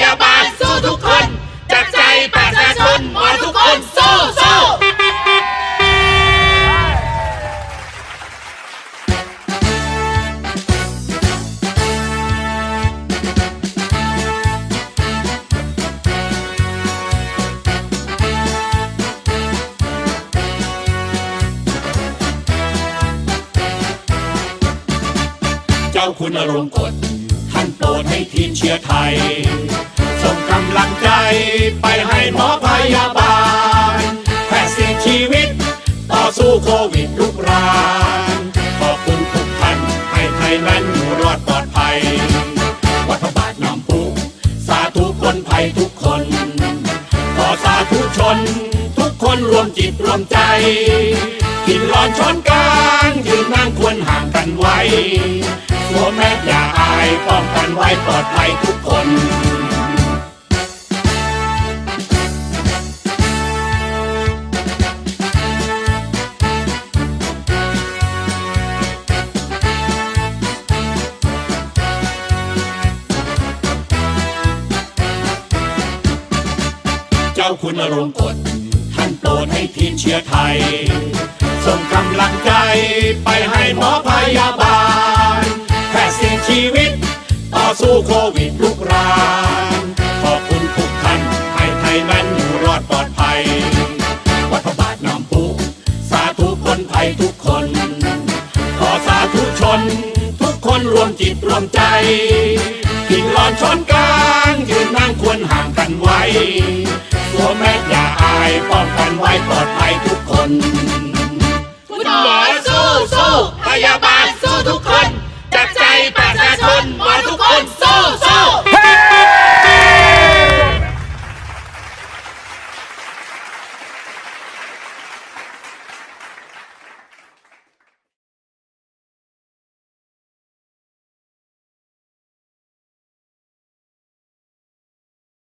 ยาบาลสู้ทุกคน จากใจประชาชนหมอทุกคนสู้สู้เจ้าคุณอารงกฎท่านโปรดให้ทีมเชียร์ไทย ส่งกำลังใจไปให้หมอพยาบาลแพทย์เสี่ยงชีวิต ต่อสู้โควิดลุกรานขอบคุณทุกท่านให้ไทยนั้นอยู่รอดปลอดภัย วัฒบาทน้ำผู้สาธุคนไทยทุกคน ขอสาธุชน ทุกคนรวมจิตรวมใจกินร้อนช้อนกลางยืนนั่งควรห่างกันไว้สวมแมสอย่าอายป้อง กันไว้ปลอดภัยทุกคนเจ้าคุณอรงกฎท่านโปรดให้ทีมเชียร์ไทย ส่งกำลังใจไปให้ โควิดลุกรานขอบคุณทุกท่านให้ไทยนั้นอยู่รอดปลอดภัย วัฒบาทน้ำผู้สาธุคนไทยทุกคน ขอสาธุชน ทุกคนรวมจิตรวมใจกินร้อนช้อนกลางยืนนั่งควรห่างกันไว้ตัวแม่อย่าอายป้องกันไว้ปลอดภัยทุกคนคุ คนมาทุกคนสู้สู้